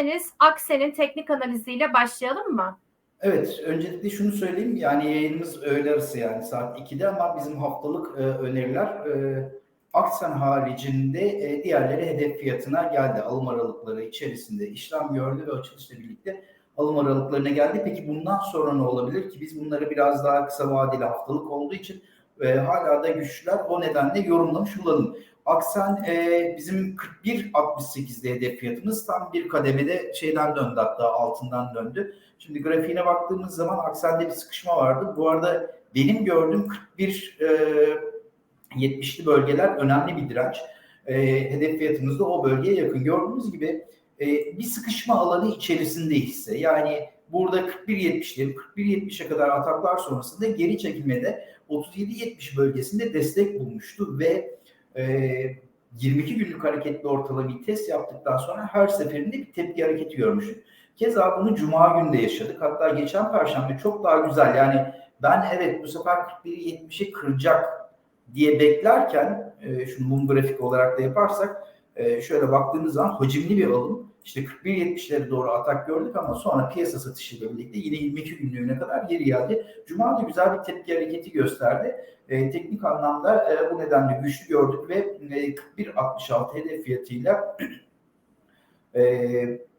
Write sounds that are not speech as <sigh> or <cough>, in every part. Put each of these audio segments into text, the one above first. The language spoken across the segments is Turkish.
Deniz Aksen'in teknik analiziyle başlayalım mı? Evet, öncelikle şunu söyleyeyim. Yani yayınımız öğle arası yani saat 2'de ama bizim haftalık e, öneriler e, Aksen haricinde e, diğerleri hedef fiyatına geldi. Alım aralıkları içerisinde işlem gördü ve açılışla birlikte alım aralıklarına geldi. Peki bundan sonra ne olabilir ki? Biz bunları biraz daha kısa vadeli haftalık olduğu için e, hala da güçlüler. O nedenle yorumlamış olalım. Aksen e, bizim 41.68'de hedef fiyatımız tam bir kademede şeyden döndü hatta altından döndü. Şimdi grafiğine baktığımız zaman Aksen'de bir sıkışma vardı. Bu arada benim gördüğüm 41 e, 70'li bölgeler önemli bir direnç. E, hedef fiyatımız da o bölgeye yakın. Gördüğünüz gibi e, bir sıkışma alanı içerisinde hisse. Yani burada 41.70'lerin 41.70'e kadar ataklar sonrasında geri çekilmede 37.70 bölgesinde destek bulmuştu ve e, 22 günlük hareketli ortalamayı test yaptıktan sonra her seferinde bir tepki hareketi görmüştük. Keza bunu Cuma günü de yaşadık. Hatta geçen Perşembe çok daha güzel. Yani ben evet bu sefer 41.70'i kıracak diye beklerken e, şunu mum grafik olarak da yaparsak e, şöyle baktığımız zaman hacimli bir alım. İşte 41.70'lere doğru atak gördük ama sonra piyasa satışıyla birlikte yine 22 günlüğüne kadar geri geldi. Cuma da güzel bir tepki hareketi gösterdi. E, teknik anlamda e, bu nedenle güçlü gördük ve e, 41.66 hedef fiyatıyla <clears throat> e,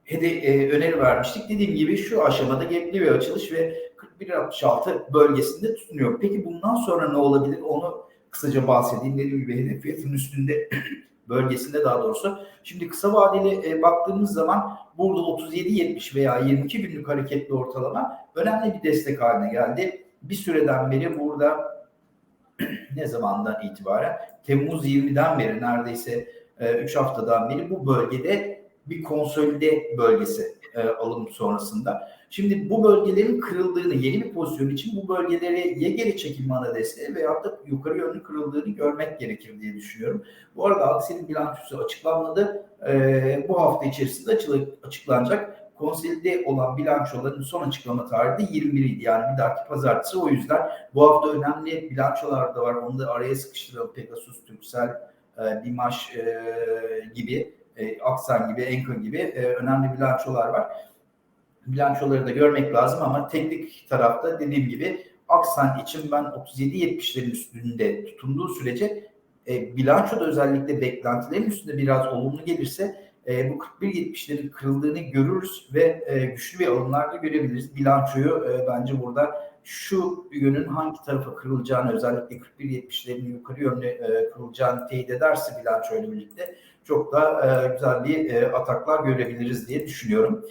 hede, e, öneri vermiştik. Dediğim gibi şu aşamada gapli bir açılış ve 41.66 bölgesinde tutunuyor. Peki bundan sonra ne olabilir? Onu kısaca bahsedeyim. Dediğim gibi hedef fiyatının üstünde <clears throat> bölgesinde daha doğrusu. Şimdi kısa vadeli e, baktığımız zaman burada 37.70 veya 22 günlük hareketli ortalama önemli bir destek haline geldi. Bir süreden beri burada <clears throat> ne zamandan itibaren Temmuz 20'den beri neredeyse 3 haftadan beri bu bölgede bir konsolide bölgesi e, alım sonrasında. Şimdi bu bölgelerin kırıldığını, yeni bir pozisyon için bu bölgeleri ya geri çekilme ana desteği veyahut da yukarı yönlü kırıldığını görmek gerekir diye düşünüyorum. Bu arada Aksel'in bilançosu açıklanmadı. E, bu hafta içerisinde açıklanacak. Konsolide olan bilançoların son açıklama tarihi de 21 idi. Yani bir dahaki pazartesi. O yüzden bu hafta önemli bilançolar da var. Onu da araya sıkıştıralım. Pegasus, Türksel, e, Dimaş e, gibi e, Aksan gibi, Enka gibi e, önemli bilançolar var. Bilançoları da görmek lazım ama teknik tarafta dediğim gibi Aksan için ben 37-70'lerin üstünde tutunduğu sürece e, bilançoda özellikle beklentilerin üstünde biraz olumlu gelirse e, bu 41-70'lerin kırıldığını görürüz ve e, güçlü bir alımlar da görebiliriz. Bilançoyu e, bence burada şu yönün hangi tarafa kırılacağını özellikle 41-70'lerin yukarı yönlü e, kırılacağını teyit ederse bilanço ile birlikte çok da e, güzel bir e, ataklar görebiliriz diye düşünüyorum.